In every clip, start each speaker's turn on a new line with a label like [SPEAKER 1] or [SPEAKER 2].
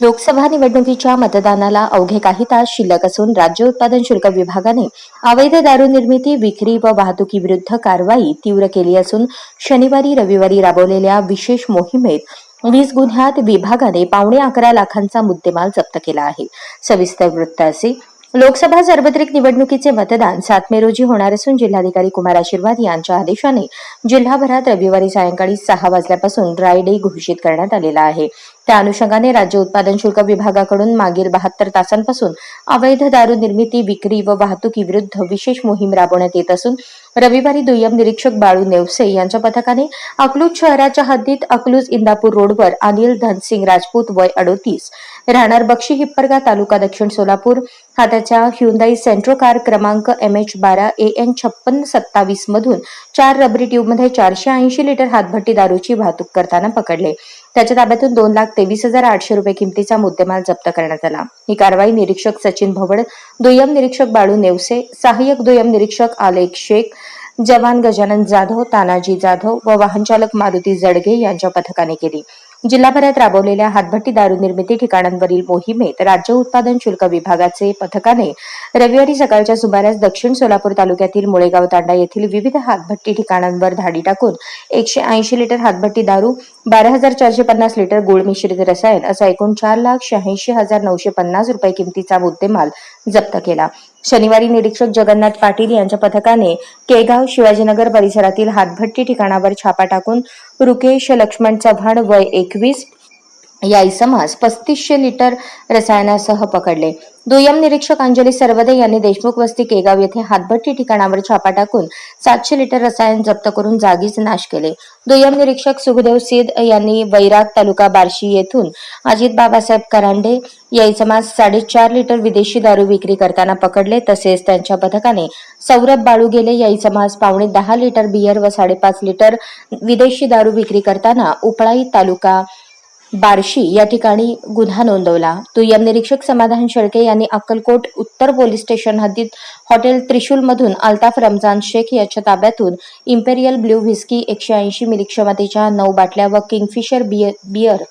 [SPEAKER 1] लोकसभा निवडणुकीच्या मतदानाला अवघे काही तास शिल्लक असून राज्य उत्पादन शुल्क विभागाने अवैध दारू निर्मिती विक्री व वाहतुकीविरुद्ध कारवाई तीव्र केली असून शनिवारी रविवारी राबवलेल्या विशेष मोहिमेत वीस गुन्ह्यात विभागाने पावणे अकरा लाखांचा मुद्देमाल जप्त केला आहे. सविस्तर वृत्त असे. लोकसभा सार्वत्रिक निवडणुकीचे मतदान सात मे रोजी होणार असून जिल्हाधिकारी कुमार आशीर्वाद यांच्या आदेशाने जिल्हाभरात रविवारी सायंकाळी सहा वाजल्यापासून ड्राय डे घोषित करण्यात आलेला आहे. त्या अनुषंगाने राज्य उत्पादन शुल्क विभागाकडून मागील बहात्तर तासांपासून अवैध दारू निर्मिती विक्री व वाहतुकीविरुद्ध विशेष मोहीम राबवण्यात येत असून रविवारी दुय्यम निरीक्षक बाळू नेवसे यांच्या पथकाने अकलूज शहराच्या हद्दीत अकलूज इंदापूर रोडवर अनिल धनसिंग राजपूत वय अडोतीस राहणार बक्षी हिप्परगा तालुका दक्षिण सोलापूर हा त्याच्या ह्युंदाई सेंट्रो कार क्रमांक एम एच बारा ए एन छप्पन सत्तावीस मधून चार रबरी ट्यूबमध्ये चारशे ऐंशी लिटर हातभट्टी दारूची वाहतूक करताना पकडले. त्याच्या ताब्यातून दोन लाख तेवीस हजार आठशे रुपये किमतीचा मुद्देमाल जप्त करण्यात आला. ही कारवाई निरीक्षक सचिन भवड दुय्यम निरीक्षक बाळू नेवसे सहाय्यक दुय्यम निरीक्षक आलेख शेख जवान गजानन जाधव तानाजी जाधव व वाहनचालक मारुती जडगे यांच्या पथकाने केली. जिल्हाभरात राबवलेल्या हातभट्टी दारू निर्मिती ठिकाणांवरील मोहिमेत राज्य उत्पादन शुल्क विभागाचे पथकाने रविवारी सकाळच्या सुमारास दक्षिण सोलापूर तालुक्यातील मुळेगाव तांडा येथील विविध हातभट्टी ठिकाणांवर धाडी टाकून एकशे ऐंशी लिटर हातभट्टी दारू बारा हजार चारशे पन्नास लिटर गुळ मिश्रित रसायन असा एकूण चार लाख शहाऐंशी हजार नऊशे पन्नास रुपये किमतीचा मुद्देमाल जप्त केला. शनिवारी निरीक्षक जगन्नाथ पाटील यांच्या पथकाने केगाव शिवाजीनगर परिसरातील हातभट्टी ठिकाणावर छापा टाकून रुकेश लक्ष्मण चव्हाण वय एकवीस या इसमास पस्तीसशे लिटर रसायनासह पकडले. दुय्यम निरीक्षक अंजली सरवदे यांनी देशमुख वस्ती केगाव येथे हातभट्टी ठिकाणावर छापा टाकून सातशे लिटर रसायन जप्त करून जागीच नाश केले. दुय्यम निरीक्षक सुखदेव सिद यांनी वैराग तालुका बार्शी येथून अजित बाबासाहेब करांडे या इसमास साडेचार लिटर विदेशी दारू विक्री करताना पकडले तसेच त्यांच्या पथकाने सौरभ बाळू गेले या इसमास पावणे दहा लिटर बियर व साडेपाच लिटर विदेशी दारू विक्री करताना उपळाई तालुका बार्शी या ठिकाणी गुन्हा नोंदवला. दुय्यम निरीक्षक समाधान शेळके यांनी अक्कलकोट उत्तर पोलीस स्टेशन हद्दीत हॉटेल त्रिशूल मधून अल्ताफ रमजान शेख याच्या ताब्यातून इम्पेरियल ब्ल्यू व्हिस्की एकशे ऐंशी मिली क्षमतेच्या नऊ बाटल्या व किंगफिशर बियर बियर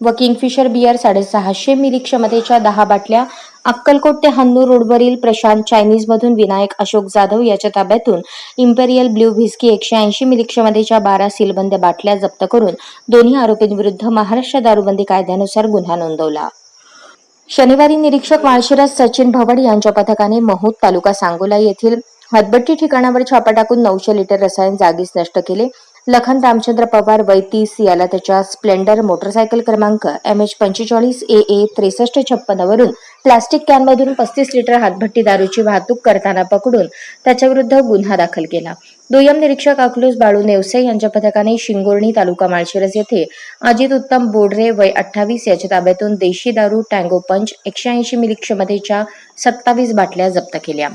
[SPEAKER 1] व किंगफिशर बियर साडेसहाशे मिली क्षमतेच्या दहा बाटल्या अक्कलकोट ते हन्नूर रोडवरील प्रशांत चायनीज मधून विनायक अशोक जाधव याच्या ताब्यातून इम्पेरियल ब्ल्यू व्हिस्की एकशे ऐंशी मिली क्षमतेच्या बारा सीलबंद बाटल्या जप्त करून दोन्ही आरोपींविरुद्ध महाराष्ट्र दारूबंदी कायद्यानुसार गुन्हा नोंदवला. शनिवारी निरीक्षक माळशिरस सचिन भवड यांच्या पथकाने महूद तालुका सांगोला येथील हदबट्टी ठिकाणावर छापा टाकून नऊशे लिटर रसायन जागीच नष्ट केले. लखन रामचंद्र पवार वय तीस याला त्याच्या स्प्लेंडर मोटरसायकल क्रमांक एम एच पंचेचाळीस ए ए त्रेसष्ट छप्पन्न वरून प्लास्टिक कॅनमधून पस्तीस लिटर हातभट्टी दारूची वाहतूक करताना पकडून त्याच्याविरुद्ध गुन्हा दाखल केला. दुय्यम निरीक्षक अकलूज बाळू नेवसे यांच्या पथकाने शिंगोर्णी तालुका माळशिरस येथे अजित उत्तम बोडरे वय अठ्ठावीस याच्या ताब्यातून देशी दारू टँगो पंच एकशे ऐंशी मिली क्षमतेच्या सत्तावीस बाटल्या जप्त केल्या.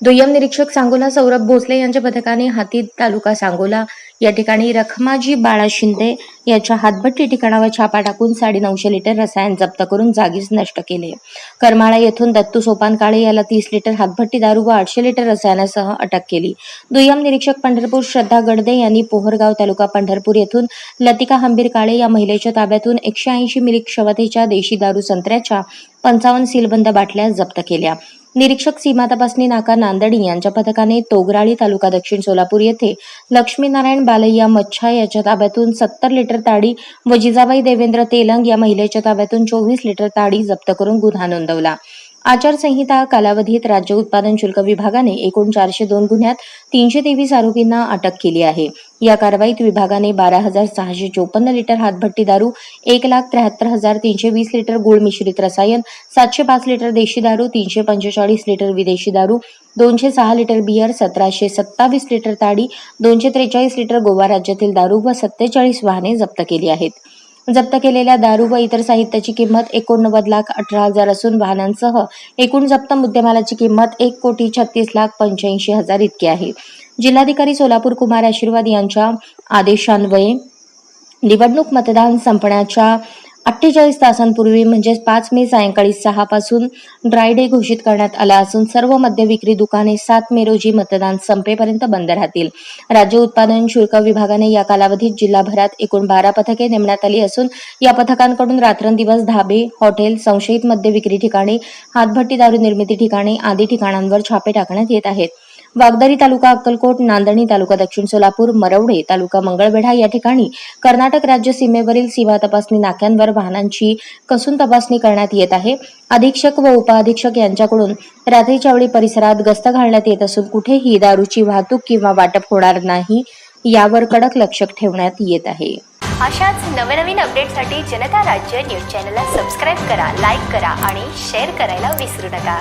[SPEAKER 1] दुय्यम निरीक्षक सांगोला सौरभ भोसले यांच्या पथकाने हाती तालुका सांगोला या ठिकाणी रखमाजी बाळा शिंदे याच्या हातभट्टी ठिकाणावर छापा टाकून साडे नऊशे लिटर रसायन जप्त करून जागीच नष्ट केले. करमाळा येथून दत्तू सोपान काळे याला तीस लिटर हातभट्टी दारू व आठशे लिटर रसायनासह अटक केली. दुय्यम निरीक्षक पंढरपूर श्रद्धा गडदे यांनी पोहरगाव तालुका पंढरपूर येथून लतिका हंबीर काळे या महिलेच्या ताब्यातून एकशे ऐंशी मिली क्षमतेच्या देशी दारू संत्र्याच्या पंचावन्न सीलबंद बाटल्या जप्त केल्या. निरीक्षक सीमा तपासणी नाका नांदडी यांच्या पथकाने तोगराळी तालुका दक्षिण सोलापूर येथे लक्ष्मीनारायण बालय्या मच्छा याच्या ताब्यातून सत्तर लिटर ताडी व जिजाबाई देवेंद्र तेलंग या महिलेच्या ताब्यातून चोवीस लिटर ताडी जप्त करून गुन्हा नोंदवला. आचारसंहिता कालावधीत राज्य उत्पादन शुल्क विभागाने एकूण चारशे दोन गुन्ह्यात तीनशे तेवीस आरोपींना अटक केली आहे. या कारवाईत विभागाने बारा हजार सहाशे चोपन्न लिटर हातभट्टी दारू एक लाख त्र्याहत्तर हजार तीनशे वीस लिटर गुळ मिश्रित रसायन सातशे पाच लिटर देशी दारू तीनशे पंचेचाळीस लिटर विदेशी दारू दोनशे सहा लिटर बियर सतराशे सत्तावीस लिटर ताडी दोनशे त्रेचाळीस लिटर गोवा राज्यातील दारू व सत्तेचाळीस वाहने जप्त केली आहेत. जप्त केलेल्या दारू व इतर साहित्याची किंमत एकोणनव्वद लाख अठरा हजार असून वाहनांसह एकूण जप्त मुद्देमालाची किंमत एक कोटी छत्तीस लाख पंच्याऐंशी हजार इतकी आहे. जिल्हाधिकारी सोलापूर कुमार आशीर्वाद यांच्या आदेशान्वये निवडणूक मतदान संपण्याच्या अठ्ठेचाळीस तासांपूर्वी म्हणजेच पाच मे सायंकाळी सहा पासून ड्राय डे घोषित करण्यात आला असून सर्व मद्य विक्री दुकाने सात मे रोजी मतदान संपेपर्यंत बंद राहतील. राज्य उत्पादन शुल्क विभागाने या कालावधीत जिल्हाभरात एकूण बारा पथके नेमण्यात आली असून या पथकांकडून रात्रंदिवस धाबे हॉटेल संशयित मद्य विक्री ठिकाणी हातभट्टी दारू निर्मिती ठिकाणी आदी ठिकाणांवर छापे टाकण्यात येत आहेत. वागदारी तालुका अक्कलकोट नांदणी तालुका दक्षिण सोलापूर मरवडे तालुका मंगळवेढा या ठिकाणी कर्नाटक राज्य सीमेवरील सीमा तपासणी नाक्यांवर वाहनांची कसून तपासणी करण्यात येत आहे. अधीक्षक व उपअधीक्षक यांच्याकडून रात्रीच्या वेळी परिसरात गस्त घालण्यात येत असून कुठेही दारूची वाहतूक किंवा वाटप होणार नाही यावर कडक लक्ष ठेवण्यात येत आहे.
[SPEAKER 2] अशाच नवनवीन अपडेटसाठी जनता राज्य न्यूज चॅनलला सबस्क्राईब करा लाईक करा आणि शेअर करायला विसरू नका.